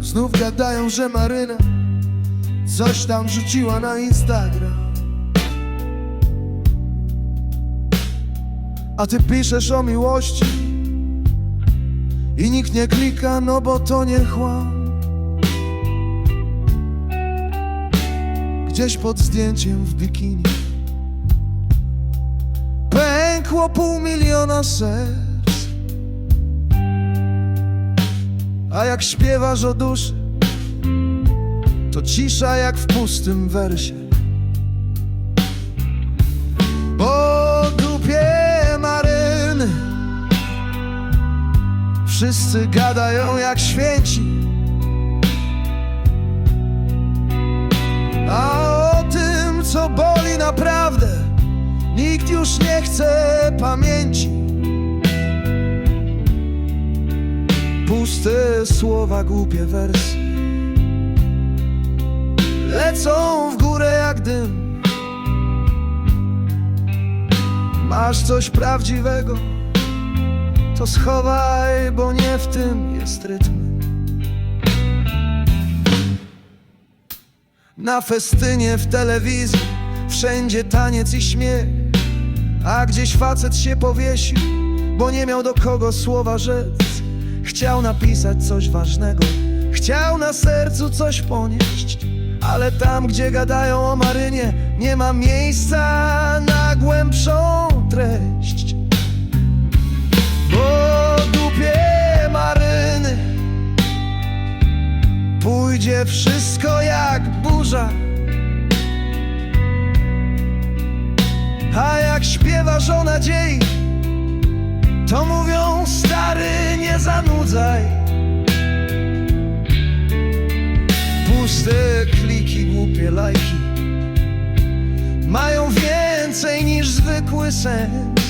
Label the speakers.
Speaker 1: Znów gadają, że Maryna Coś tam rzuciła na Instagram. A ty piszesz o miłości I nikt nie klika, no bo to nie chłam Gdzieś pod zdjęciem w bikini. Pękło pół miliona serc A jak śpiewasz o duszy To cisza jak w pustym wersie. Po dupie maryny Wszyscy gadają jak święci. A o tym co boli naprawdę Nikt już nie chce pamięci Puste słowa, głupie wersy. Lecą w górę jak dym. Masz coś prawdziwego To schowaj, bo nie w tym jest rytm. Na festynie w telewizji Wszędzie taniec i śmiech. A gdzieś facet się powiesił Bo nie miał do kogo słowa rzec Chciał napisać coś ważnego. Chciał na sercu coś ponieść. Ale tam, gdzie gadają o Marynie Nie ma miejsca na głębszą treść. Bo dupie Maryny Pójdzie wszystko jak burza. A jak śpiewasz o nadziei zanudzaj. Puste kliki, głupie lajki Mają więcej niż zwykły sens